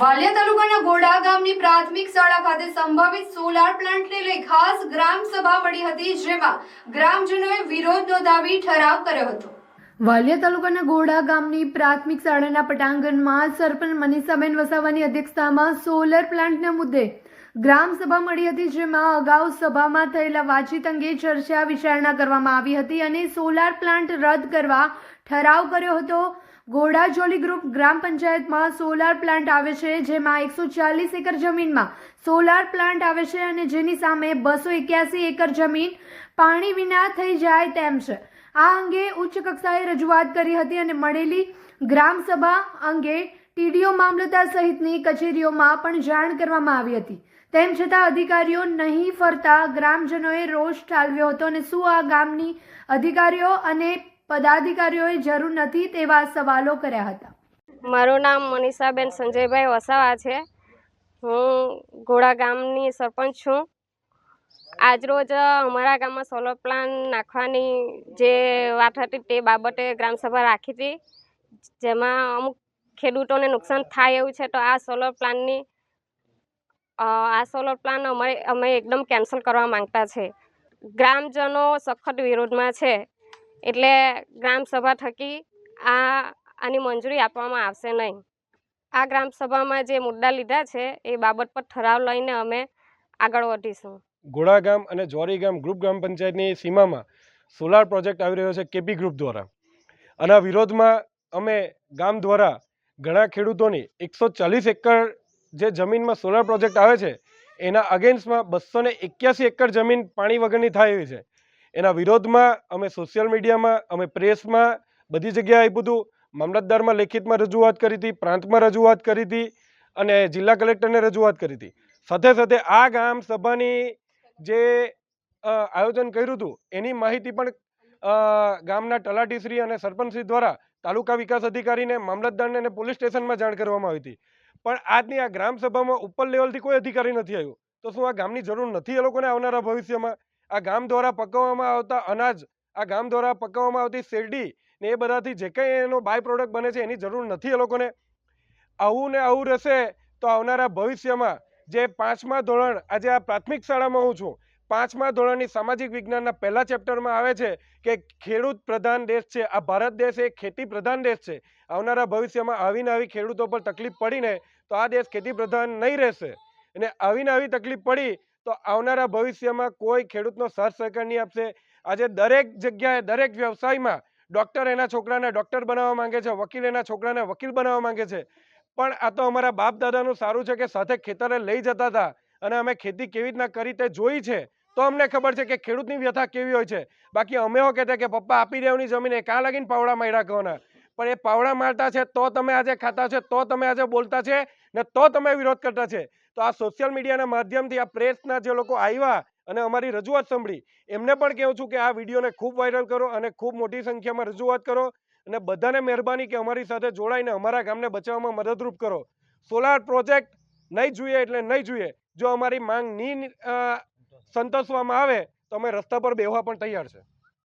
વાલિયા તાલુકાના ગોડા ગામની પ્રાથમિક શાળા ખાતે સંભવિત સોલાર પ્લાન્ટને લઈ ખાસ ગ્રામ સભા મળી હતી, જેમાં ગ્રામજનોએ વિરોધ નોંધાવી ઠરાવ કર્યો હતો. વાલિયા તાલુકાના ગોડા ગામની પ્રાથમિક શાળાના પટાંગણમાં સરપંચ મનીષાબેન વસાવાની અધ્યક્ષતામાં સોલર પ્લાન્ટના મુદ્દે ગ્રામ સભા મળી હતી, જેમાં અગાઉ સભામાં થયેલા વાતચીત અંગે ચર્ચા વિચારણા કરવામાં આવી હતી અને સોલાર પ્લાન્ટ રદ કરવા ઠરાવ કર્યો હતો. ઘોડાજોલી ગ્રુપ ગ્રામ પંચાયતમાં સોલાર પ્લાન્ટ આવે છે, જેમાં એકસો ચાલીસ એકર જમીનમાં સોલાર પ્લાન્ટ આવે છે અને જેની સામે બસો એક્યાસી એકર જમીન પાણી વિના થઈ જાય તેમ છે. આ અંગે ઉચ્ચ કક્ષાએ રજૂઆત કરી હતી અને મળેલી ગ્રામસભા અંગે ટીડીઓ મામલતદાર સહિતની કચેરીઓમાં પણ જાણ કરવામાં આવી હતી. તેમ છતાં અધિકારીઓ નહીં ફરતા ગ્રામજનોએ રોષ ઠાલવ્યો હતો અને શું આ ગામની અધિકારીઓ અને પદાધિકારીઓએ જરૂર નથી તેવા સવાલો કર્યા હતા. મારું નામ મનીષાબેન સંજયભાઈ વસાવા છે. હું ઘોડા ગામની સરપંચ છું. આજરોજ અમારા ગામમાં સોલર પ્લાન નાખવાની જે વાત હતી તે બાબતે ગ્રામસભા રાખી હતી. જેમાં અમુક ખેડૂતોને નુકસાન થાય એવું છે, તો આ સોલર પ્લાનની આ સોલર પ્લાન અમે અમે એકદમ કેન્સલ કરવા માંગતા છે. ગ્રામજનો સખત વિરોધમાં છે, એટલે ગ્રામસભા થકી આ, આની મંજૂરી આપવામાં આવશે નહીં. આ ગ્રામસભામાં જે મુદ્દા લીધા છે, એ બાબત પર ઠરાવ લઈને અમે આગળ વધીશું. ઘોડા ગામ અને જોરી ગામ ગ્રુપ ગ્રામ પંચાયતની સીમામાં સોલાર પ્રોજેક્ટ આવી રહ્યો છે, કેપી ગ્રુપ દ્વારા. આના વિરોધમાં અમે ગામ દ્વારા ઘણા ખેડૂતોની એકસો ચાલીસ એકર જે જમીનમાં સોલાર પ્રોજેક્ટ આવે છે, એના અગેન્સ્ટમાં બસો ને એક્યાસી એકર જમીન પાણી વગરની થાય એવી છે. એના વિરોધમાં અમે સોશિયલ મીડિયામાં અમે પ્રેસમાં બધી જગ્યાએ આપ્યું હતું. મામલતદારમાં લેખિતમાં રજૂઆત કરી હતી, પ્રાંતમાં રજૂઆત કરી હતી અને જિલ્લા કલેક્ટરને રજૂઆત કરી હતી. સાથે સાથે આ ગામ સભાની જે આયોજન કર્યું હતું, એની માહિતી પણ ગામના તલાટીશ્રી અને સરપંચશ્રી દ્વારા તાલુકા વિકાસ અધિકારીને, મામલતદારને અને પોલીસ સ્ટેશનમાં જાણ કરવામાં આવી હતી. પણ આજની આ ગ્રામસભામાં ઉપર લેવલથી કોઈ અધિકારી નથી આવ્યું. તો શું આ ગામની જરૂર નથી એ લોકોને આવનારા ભવિષ્યમાં? આ ગામ દ્વારા પકવવામાં આવતા અનાજ, આ ગામ દ્વારા પકવવામાં આવતી શેરડી ને એ બધાથી જે કંઈ એનો બાય પ્રોડક્ટ બને છે એની જરૂર નથી એ લોકોને. આવું ને આવું રહેશે તો આવનારા ભવિષ્યમાં જે પાંચમા ધોરણ આજે આ પ્રાથમિક શાળામાં હું છું પાંચમા ધોરણની સામાજિક વિજ્ઞાનના પહેલા ચેપ્ટરમાં આવે છે કે ખેડૂત પ્રધાન દેશ છે, આ ભારત દેશ એ ખેતી પ્રધાન દેશ છે. આવનારા ભવિષ્યમાં આવીને આવી ખેડૂતો પર તકલીફ પડીને તો આ દેશ ખેતી પ્રધાન નહીં રહેશે. અને આવીને આવી તકલીફ પડી તો આવનારા ભવિષ્યમાં કોઈ ખેડૂતનો સાથ સહકાર નહીં આપશે. આજે દરેક જગ્યાએ, દરેક વ્યવસાયમાં ડૉક્ટર એના છોકરાને ડૉક્ટર બનાવવા માંગે છે, વકીલ એના છોકરાને વકીલ બનાવવા માંગે છે. પણ આ તો અમારા બાપ દાદાનું સારું છે કે સાથે ખેતરે લઈ જતા હતા અને અમે ખેતી કેવી રીતના કરી તે જોઈ છે. તો અમને ખબર છે કે ખેડૂતની વ્યથા કેવી હોય છે. બાકી અમે હો કહેતા કે પપ્પા આપી દેવાની જમીન એ કાં લાગીને પાવડા માર્યા કહોના પણ એ પાવડા મારતા છે તો તમે આજે ખાતા છે, તો તમે આજે બોલતા છે ને તો તમે વિરોધ કરતા છે. તો આ સોશિયલ મીડિયાના માધ્યમથી આ પ્રેસના જે લોકો આવ્યા અને અમારી રજૂઆત સાંભળી, એમને પણ કહું છું કે આ વિડીયોને ખૂબ વાયરલ કરો અને ખૂબ મોટી સંખ્યામાં રજૂઆત કરો અને બધાને મહેરબાની કે અમારી સાથે જોડાઈને અમારા ગામને બચાવવામાં મદદરૂપ કરો. સોલાર પ્રોજેક્ટ નહીં જોઈએ એટલે નહીં જોઈએ. જો અમારી માંગ નહીં સંતોષવામાં આવે તો અમે રસ્તા પર બેહવા પણ તૈયાર છે.